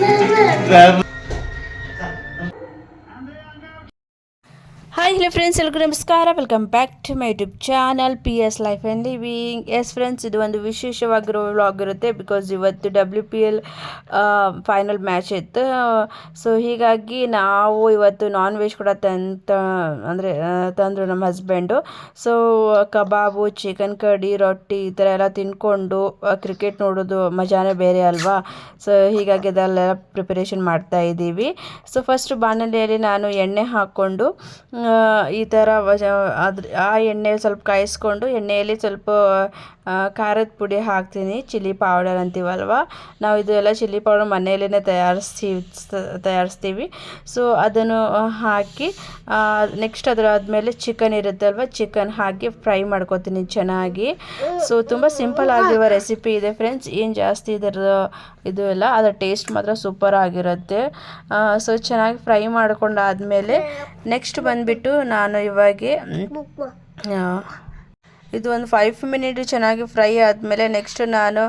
Vamos. Hi hello friends ಎಲ್ಲರಿಗೂ ನಮಸ್ಕಾರ. Welcome back to my YouTube channel P S life and living S friends ಇದು ಒಂದು ವಿಶೇಷವಾಗಿರೋ vlog ಇರುತ್ತೆ ಬಿಕಾಸ್ ಇವತ್ತು W P L final match ಇತ್ತು. ಸೊ ಹೀಗಾಗಿ ನಾವು ಇವತ್ತು ನಾನ್ ವೆಜ್ ಕೂಡ ತಂತ, ಅಂದರೆ ತಂದರು ನಮ್ಮ ಹಸ್ಬೆಂಡು ಸೊ ಕಬಾಬು ಚಿಕನ್ ಕಡಿ ರೊಟ್ಟಿ ಈ ಥರ ಎಲ್ಲ ತಿನ್ಕೊಂಡು ಕ್ರಿಕೆಟ್ ನೋಡೋದು ಮಜಾನೇ ಬೇರೆ ಅಲ್ವಾ? ಸೊ ಹೀಗಾಗಿ ಅದೆಲ್ಲ ಪ್ರಿಪರೇಷನ್ ಮಾಡ್ತಾ ಇದ್ದೀವಿ. ಸೊ ಫಸ್ಟ್ ಬಾಣಲೆಯಲ್ಲಿ ನಾನು ಎಣ್ಣೆ ಹಾಕ್ಕೊಂಡು ಈ ಥರ ಅದ್ರ ಆ ಎಣ್ಣೆ ಸ್ವಲ್ಪ ಕಾಯಿಸ್ಕೊಂಡು ಎಣ್ಣೆಯಲ್ಲಿ ಸ್ವಲ್ಪ ಖಾರದ ಪುಡಿ ಹಾಕ್ತೀನಿ. ಚಿಲ್ಲಿ ಪೌಡರ್ ಅಂತೀವಲ್ವ? ನಾವು ಇದು ಎಲ್ಲ ಚಿಲ್ಲಿ ಪೌಡರ್ ಮನೆಯಲ್ಲೇ ತಯಾರಿಸ್ತೀವಿ ತಯಾರಿಸ್ತೀವಿ. ಸೊ ಅದನ್ನು ಹಾಕಿ ನೆಕ್ಸ್ಟ್ ಅದರಾದಮೇಲೆ ಚಿಕನ್ ಇರುತ್ತಲ್ವ ಚಿಕನ್ ಹಾಕಿ ಫ್ರೈ ಮಾಡ್ಕೊತೀನಿ ಚೆನ್ನಾಗಿ. ಸೊ ತುಂಬ ಸಿಂಪಲ್ ಆಗಿರುವ ರೆಸಿಪಿ ಇದೆ ಫ್ರೆಂಡ್ಸ್ ಏನು ಜಾಸ್ತಿ ಇದರ ಇದು ಎಲ್ಲ ಅದರ ಟೇಸ್ಟ್ ಮಾತ್ರ ಸೂಪರ್ ಆಗಿರುತ್ತೆ. ಸೊ ಚೆನ್ನಾಗಿ ಫ್ರೈ ಮಾಡ್ಕೊಂಡಾದಮೇಲೆ ನೆಕ್ಸ್ಟ್ ಬಂದುಬಿಟ್ಟು ನಾನು ಇವಾಗೆ ಇದು ಒಂದು ಫೈವ್ ಮಿನಿಟ್ ಚೆನ್ನಾಗಿ ಫ್ರೈ ಆದಮೇಲೆ ನೆಕ್ಸ್ಟ್ ನಾನು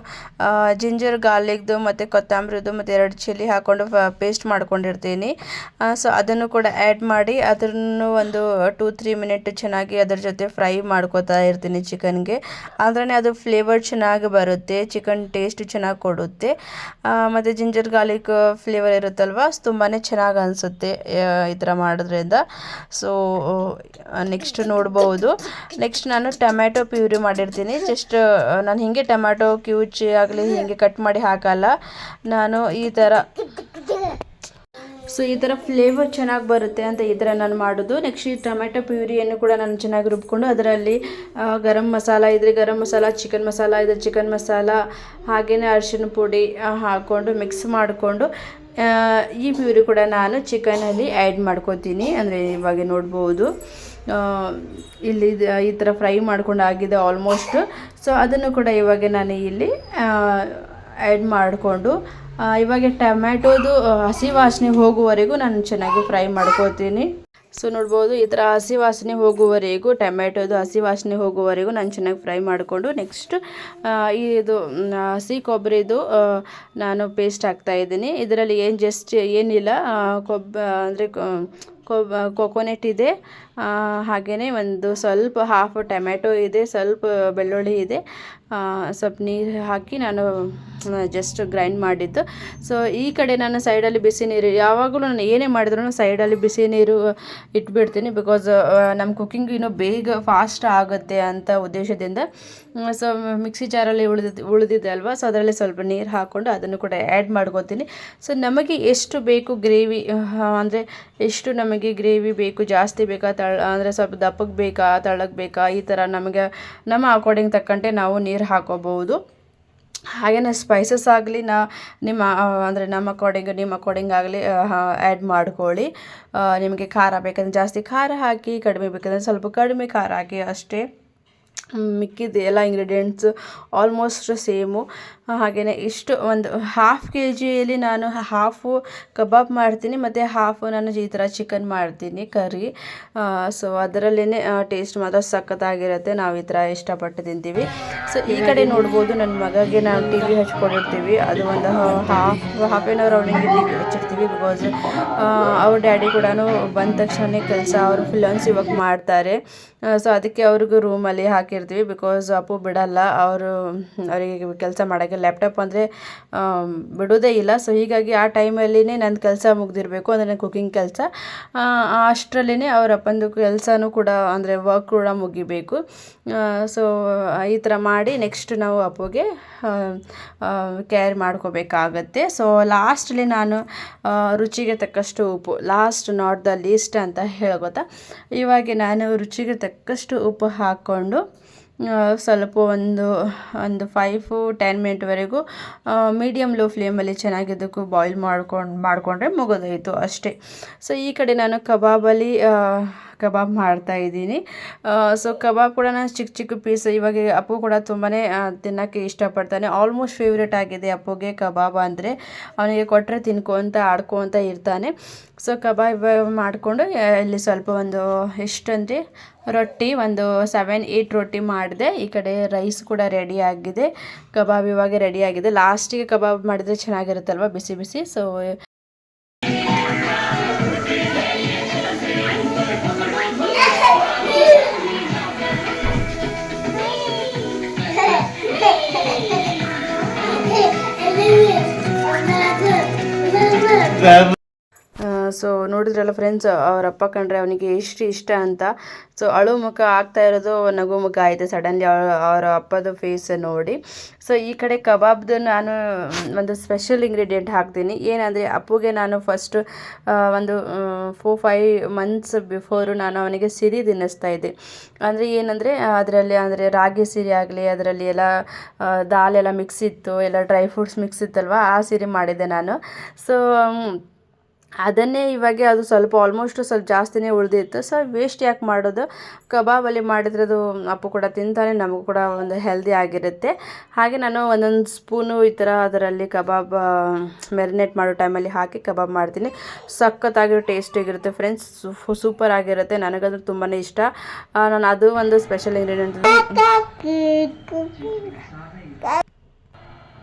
ಜಿಂಜರ್ ಗಾರ್ಲಿಕ್ದು ಮತ್ತು ಕೊತ್ತಂಬರಿದು ಮತ್ತು ಎರಡು ಚಿಲ್ಲಿ ಹಾಕ್ಕೊಂಡು ಪೇಸ್ಟ್ ಮಾಡ್ಕೊಂಡಿರ್ತೀನಿ. ಸೊ ಅದನ್ನು ಕೂಡ ಆ್ಯಡ್ ಮಾಡಿ ಅದನ್ನು ಒಂದು ಟೂ ತ್ರೀ ಮಿನಿಟ್ ಚೆನ್ನಾಗಿ ಅದ್ರ ಜೊತೆ ಫ್ರೈ ಮಾಡ್ಕೋತಾ ಇರ್ತೀನಿ ಚಿಕನ್ಗೆ. ಆದ್ರೆ ಅದು ಫ್ಲೇವರ್ ಚೆನ್ನಾಗಿ ಬರುತ್ತೆ ಚಿಕನ್ ಟೇಸ್ಟ್ ಚೆನ್ನಾಗಿ ಕೊಡುತ್ತೆ. ಮತ್ತು ಜಿಂಜರ್ ಗಾರ್ಲಿಕ್ ಫ್ಲೇವರ್ ಇರುತ್ತಲ್ವ ತುಂಬಾ ಚೆನ್ನಾಗಿ ಅನಿಸುತ್ತೆ ಈ ಥರ ಮಾಡೋದ್ರಿಂದ. ಸೊ ನೆಕ್ಸ್ಟ್ ನೋಡ್ಬೋದು. ನೆಕ್ಸ್ಟ್ ನಾನು ಟೊಮ್ಯಾಟೊ ಪ್ಯೂರಿ ಮಾಡಿರ್ತೀನಿ. ಜಸ್ಟ್ ನಾನು ಹೀಗೆ ಟೊಮ್ಯಾಟೊ, ಕ್ಯೂಚಿ ಆಗಲಿ ಹೀಗೆ ಕಟ್ ಮಾಡಿ ಹಾಕಲ್ಲ. ನಾನು ಈ ಥರ ಸೊ ಈ ಥರ ಫ್ಲೇವರ್ ಚೆನ್ನಾಗಿ ಬರುತ್ತೆ ಅಂತ ಈ ಥರ ನಾನು ಮಾಡೋದು. ನೆಕ್ಸ್ಟ್ ಈ ಟೊಮೆಟೊ ಪ್ಯೂರಿಯನ್ನು ಕೂಡ ನಾನು ಚೆನ್ನಾಗಿ ರುಬ್ಕೊಂಡು ಅದರಲ್ಲಿ ಗರಂ ಮಸಾಲ ಇದ್ರೆ ಗರಂ ಮಸಾಲ ಚಿಕನ್ ಮಸಾಲ ಇದ್ರೆ ಚಿಕನ್ ಮಸಾಲ ಹಾಗೆಯೇ ಅರಿಶಿನ ಪುಡಿ ಹಾಕ್ಕೊಂಡು ಮಿಕ್ಸ್ ಮಾಡಿಕೊಂಡು ಈ ಪ್ಯೂರಿ ಕೂಡ ನಾನು ಚಿಕನಲ್ಲಿ ಆ್ಯಡ್ ಮಾಡ್ಕೋತೀನಿ. ಅಂದರೆ ಇವಾಗ ನೋಡ್ಬೋದು. ಇಲ್ಲಿ ಈ ಥರ ಫ್ರೈ ಮಾಡ್ಕೊಂಡು ಆಗಿದೆ ಆಲ್ಮೋಸ್ಟ್ ಸೊ ಅದನ್ನು ಕೂಡ ಇವಾಗ ನಾನು ಇಲ್ಲಿ ಆ್ಯಡ್ ಮಾಡಿಕೊಂಡು ಇವಾಗ ಟೊಮ್ಯಾಟೋದು ಹಸಿ ವಾಸನೆ ಹೋಗುವವರೆಗೂ ನಾನು ಚೆನ್ನಾಗಿ ಫ್ರೈ ಮಾಡ್ಕೋತೀನಿ. ಸೊ ನೋಡ್ಬೋದು, ಈ ಥರ ಹಸಿ ವಾಸನೆ ಹೋಗುವವರೆಗೂ, ಟೊಮ್ಯಾಟೋದು ಹಸಿ ವಾಸನೆ ಹೋಗುವವರೆಗೂ ನಾನು ಚೆನ್ನಾಗಿ ಫ್ರೈ ಮಾಡಿಕೊಂಡು ನೆಕ್ಸ್ಟ್ ಇದು ಹಸಿ ಕೊಬ್ಬರಿದು ನಾನು ಪೇಸ್ಟ್ ಹಾಕ್ತಾಯಿದ್ದೀನಿ ಇದರಲ್ಲಿ ಏನು ಜಸ್ಟ್ ಏನಿಲ್ಲ ಕೊಬ್ಬ, ಅಂದರೆ ಕೊಕೊನೆಟ್ ಇದೆ. ಹಾಗೆಯೇ ಒಂದು ಸ್ವಲ್ಪ ಹಾಫ್ ಟೊಮ್ಯಾಟೊ ಇದೆ, ಸ್ವಲ್ಪ ಬೆಳ್ಳುಳ್ಳಿ ಇದೆ. ಸ್ವಲ್ಪ ನೀರು ಹಾಕಿ ನಾನು ಜಸ್ಟ್ ಗ್ರೈಂಡ್ ಮಾಡಿದ್ದು. ಸೊ ಈ ಕಡೆ ನಾನು ಸೈಡಲ್ಲಿ ಬಿಸಿ ನೀರು, ಯಾವಾಗಲೂ ನಾನು ಏನೇ ಮಾಡಿದ್ರು ಸೈಡಲ್ಲಿ ಬಿಸಿ ನೀರು ಇಟ್ಬಿಡ್ತೀನಿ ಬಿಕಾಸ್ ನಮ್ಮ ಕುಕ್ಕಿಂಗ್ ಇನ್ನೂ ಬೇಗ ಫಾಸ್ಟ್ ಆಗುತ್ತೆ ಅಂತ ಉದ್ದೇಶದಿಂದ. ಸೊ ಮಿಕ್ಸಿ ಜಾರಲ್ಲಿ ಉಳಿದಿದ್ದು ಉಳಿದಿದೆ ಅಲ್ವಾ? ಸೊ ಅದರಲ್ಲಿ ಸ್ವಲ್ಪ ನೀರು ಹಾಕ್ಕೊಂಡು ಅದನ್ನು ಕೂಡ ಆ್ಯಡ್ ಮಾಡ್ಕೋತೀನಿ. ಸೊ ನಮಗೆ ಎಷ್ಟು ಬೇಕು ಗ್ರೇವಿ ಅಂದರೆ ಎಷ್ಟು ನಮಗೆ ಗ್ರೇವಿ ಬೇಕು, ಜಾಸ್ತಿ ಬೇಕಾ, ತಳ, ಅಂದರೆ ಸ್ವಲ್ಪ ದಪ್ಪಗೆ ಬೇಕಾ, ತಳ್ಳಗೆ ಬೇಕಾ, ಈ ಥರ ನಮಗೆ, ನಮ್ಮ ಅಕಾರ್ಡಿಂಗ್ ತಕ್ಕಂತೆ ನಾವು ನೀರು ಹಾಕೋಬಹುದು. ಹಾಗೆಯೇ ಸ್ಪೈಸಸ್ ಆಗಲಿ ನಾ, ನಿಮ್ಮ ಅಂದರೆ ನಮ್ಮ ಅಕಾರ್ಡಿಂಗ್ ನಿಮ್ಮ ಅಕಾರ್ಡಿಂಗ್ ಆಗಲಿ ಆ್ಯಡ್ ಮಾಡ್ಕೊಳ್ಳಿ. ನಿಮಗೆ ಖಾರ ಬೇಕಂದ್ರೆ ಜಾಸ್ತಿ ಖಾರ ಹಾಕಿ, ಕಡಿಮೆ ಬೇಕಂದರೆ ಸ್ವಲ್ಪ ಕಡಿಮೆ ಖಾರ ಹಾಕಿ ಅಷ್ಟೇ. ಮಿಕ್ಕಿದ ಎಲ್ಲ ಇಂಗ್ರೀಡಿಯೆಂಟ್ಸ್ ಆಲ್ಮೋಸ್ಟ್ ಸೇಮು ಹಾಗೆಯೇ ಇಷ್ಟು ಒಂದು ಹಾಫ್ ಕೆ ಜಿಯಲ್ಲಿ ನಾನು ಹಾಫು ಕಬಾಬ್ ಮಾಡ್ತೀನಿ, ಮತ್ತು ಹಾಫು ನಾನು ಈ ಥರ ಚಿಕನ್ ಮಾಡ್ತೀನಿ ಕರಿ ಸೊ ಅದರಲ್ಲೇ ಟೇಸ್ಟ್ ಮಾತ್ರ ಸಖತ್ತಾಗಿರುತ್ತೆ. ನಾವು ಈ ಥರ ಇಷ್ಟಪಟ್ಟು ತಿಂತೀವಿ. ಸೊ ಈ ಕಡೆ ನೋಡ್ಬೋದು ನನ್ನ ಮಗಗೆ ನಾವು ಟಿ ವಿ ಹಚ್ಕೊಂಡಿರ್ತೀವಿ. ಅದು ಒಂದು ಹಾಫ್ ಹಾಫ್ ಆ್ಯನ್ ಅವರ್ ಅವನಿಗೆ ಟಿ ವಿ ಹಚ್ಚಿರ್ತೀವಿ ಬಿಕಾಸ್ ಅವ್ರ ಡ್ಯಾಡಿ ಕೂಡ ಬಂದ ತಕ್ಷಣ ಕೆಲಸ, ಅವರು ಫಿಲಮ್ಸ್ ಇವಾಗ ಮಾಡ್ತಾರೆ. ಸೊ ಅದಕ್ಕೆ ಅವ್ರಿಗೂ ರೂಮಲ್ಲಿ ಹಾಕಿರ್ತೀವಿ ಬಿಕಾಸ್ ಅಪ್ಪು ಬಿಡಲ್ಲ, ಅವರು, ಅವರಿಗೆ ಕೆಲಸ ಮಾಡೋಕ್ಕೆ ಲ್ಯಾಪ್ಟಾಪ್ ಅಂದರೆ ಬಿಡೋದೇ ಇಲ್ಲ. ಸೊ ಹೀಗಾಗಿ ಆ ಟೈಮಲ್ಲಿನೇ ನನ್ನ ಕೆಲಸ ಮುಗ್ದಿರಬೇಕು, ಅಂದರೆ ನನ್ನ ಕುಕಿಂಗ್ ಕೆಲಸ. ಅಷ್ಟರಲ್ಲೇ ಅವ್ರ ಅಪ್ಪಂದು ಕೆಲಸನೂ ಕೂಡ, ಅಂದರೆ ವರ್ಕ್ ಕೂಡ ಮುಗಿಬೇಕು. ಸೊ ಈ ಥರ ಮಾಡಿ ನೆಕ್ಸ್ಟ್ ನಾವು ಅಪ್ಪುಗೆ ಕೇರ್ ಮಾಡ್ಕೋಬೇಕಾಗತ್ತೆ. ಸೊ ಲಾಸ್ಟಲ್ಲಿ ನಾನು ರುಚಿಗೆ ತಕ್ಕಷ್ಟು ಉಪ್ಪು ಲಾಸ್ಟ್ ನಾಟ್ ದ ಲೀಸ್ಟ್ ಅಂತ ಹೇಳ್ಕೊತಾ ಇವಾಗ ನಾನು ರುಚಿಗೆ ತಕ್ಕಷ್ಟು ಉಪ್ಪು ಹಾಕ್ಕೊಂಡು ಸ್ವಲ್ಪ ಒಂದು ಒಂದು ಫೈವ್ ಟೆನ್ ಮಿನಿಟ್ವರೆಗೂ ಮೀಡಿಯಮ್ ಲೋ ಫ್ಲೇಮಲ್ಲಿ ಚೆನ್ನಾಗಿ ಬಾಯ್ಲ್ ಮಾಡ್ಕೊಂಡು, ಮಾಡಿಕೊಂಡ್ರೆ ಮುಗಿದೋಯ್ತು ಅಷ್ಟೇ. ಸೊ ಈ ಕಡೆ ನಾನು ಕಬಾಬಲ್ಲಿ ಕಬಾಬ್ ಮಾಡ್ತಾ ಇದ್ದೀನಿ. ಸೊ ಕಬಾಬ್ ಕೂಡ ನಾನು ಚಿಕ್ಕ ಚಿಕ್ಕ ಪೀಸ್, ಇವಾಗ ಅಪ್ಪು ಕೂಡ ತುಂಬಾ ತಿನ್ನೋಕ್ಕೆ ಇಷ್ಟಪಡ್ತಾನೆ. ಆಲ್ಮೋಸ್ಟ್ ಫೇವ್ರೇಟ್ ಆಗಿದೆ ಅಪ್ಪುಗೆ ಕಬಾಬ್ ಅಂದರೆ. ಅವನಿಗೆ ಕೊಟ್ಟರೆ ತಿನ್ಕೊತ ಆಡ್ಕೊತ ಇರ್ತಾನೆ. ಸೊ ಕಬಾಬ್ ಮಾಡಿಕೊಂಡು ಇಲ್ಲಿ ಸ್ವಲ್ಪ ಒಂದು ಎಷ್ಟಂದರೆ, ರೊಟ್ಟಿ, ಒಂದು ಸೆವೆನ್ ಏಯ್ಟ್ ರೊಟ್ಟಿ ಮಾಡಿದೆ. ಈ ಕಡೆ ರೈಸ್ ಕೂಡ ರೆಡಿ ಆಗಿದೆ. ಕಬಾಬ್ ಇವಾಗ ರೆಡಿ ಆಗಿದೆ. ಲಾಸ್ಟಿಗೆ ಕಬಾಬ್ ಮಾಡಿದರೆ ಚೆನ್ನಾಗಿರುತ್ತಲ್ವ? ಬಿಸಿ ಬಿಸಿ. ಸೊ that ಸೊ ನೋಡಿದ್ರಲ್ಲ ಫ್ರೆಂಡ್ಸ್ ಅವ್ರ ಅಪ್ಪ ಕಂಡ್ರೆ ಅವನಿಗೆ ಎಷ್ಟು ಇಷ್ಟ ಅಂತ. ಸೊ ಅಳು ಮುಖ ಆಗ್ತಾ ಇರೋದು ನಗು ಮುಖ ಆಯಿತು ಸಡನ್ಲಿ ಅವರ ಅಪ್ಪದ ಫೇಸ್ ನೋಡಿ. ಸೊ ಈ ಕಡೆ ಕಬಾಬ್ದು ನಾನು ಒಂದು ಸ್ಪೆಷಲ್ ಇಂಗ್ರೀಡಿಯೆಂಟ್ ಹಾಕ್ತೀನಿ. ಏನಂದರೆ ಅಪ್ಪುಗೆ ನಾನು ಫಸ್ಟ್ ಒಂದು ಫೋರ್ ಫೈವ್ ಮಂತ್ಸ್ ಬಿಫೋರು ನಾನು ಅವನಿಗೆ ಸಿರಿ ತಿನ್ನಿಸ್ತಾ ಇದ್ದೆ. ಅಂದರೆ ಏನಂದರೆ, ಅದರಲ್ಲಿ ಅಂದರೆ ರಾಗಿ ಸಿರಿ ಆಗಲಿ, ಅದರಲ್ಲಿ ಎಲ್ಲ ದಾಲ್ ಎಲ್ಲ ಮಿಕ್ಸ್ ಇತ್ತು, ಎಲ್ಲ ಡ್ರೈ ಫ್ರೂಟ್ಸ್ ಮಿಕ್ಸ್ ಇತ್ತಲ್ವ, ಆ ಸಿರಿ ಮಾಡಿದ್ದೆ ನಾನು. ಸೊ ಅದನ್ನೇ ಇವಾಗ ಅದು ಸ್ವಲ್ಪ ಆಲ್ಮೋಸ್ಟ್ ಸ್ವಲ್ಪ ಜಾಸ್ತಿನೇ ಉಳಿದಿತ್ತು. ಸೊ ವೇಸ್ಟ್ ಯಾಕೆ ಮಾಡೋದು? ಕಬಾಬಲ್ಲಿ ಮಾಡಿದ್ರೆ ಅದು ಅಪ್ಪು ಕೂಡ ತಿಂತಾನೆ ನಮಗೂ ಕೂಡ ಒಂದು ಹೆಲ್ದಿ ಆಗಿರುತ್ತೆ. ಹಾಗೆ ನಾನು ಒಂದೊಂದು ಸ್ಪೂನು ಈ ಥರ ಅದರಲ್ಲಿ ಕಬಾಬ್ ಮೆರಿನೇಟ್ ಮಾಡೋ ಟೈಮಲ್ಲಿ ಹಾಕಿ ಕಬಾಬ್ ಮಾಡ್ತೀನಿ. ಸಖತ್ತಾಗಿರೋ ಟೇಸ್ಟಿಗಿರುತ್ತೆ ಫ್ರೆಂಡ್ಸ್ ಸೂಪರ್ ಆಗಿರುತ್ತೆ. ನನಗಂದ್ರೆ ತುಂಬಾ ಇಷ್ಟ. ನಾನು ಅದು ಒಂದು ಸ್ಪೆಷಲ್ ಇಂಗ್ರೀಡಿಯೆಂಟ್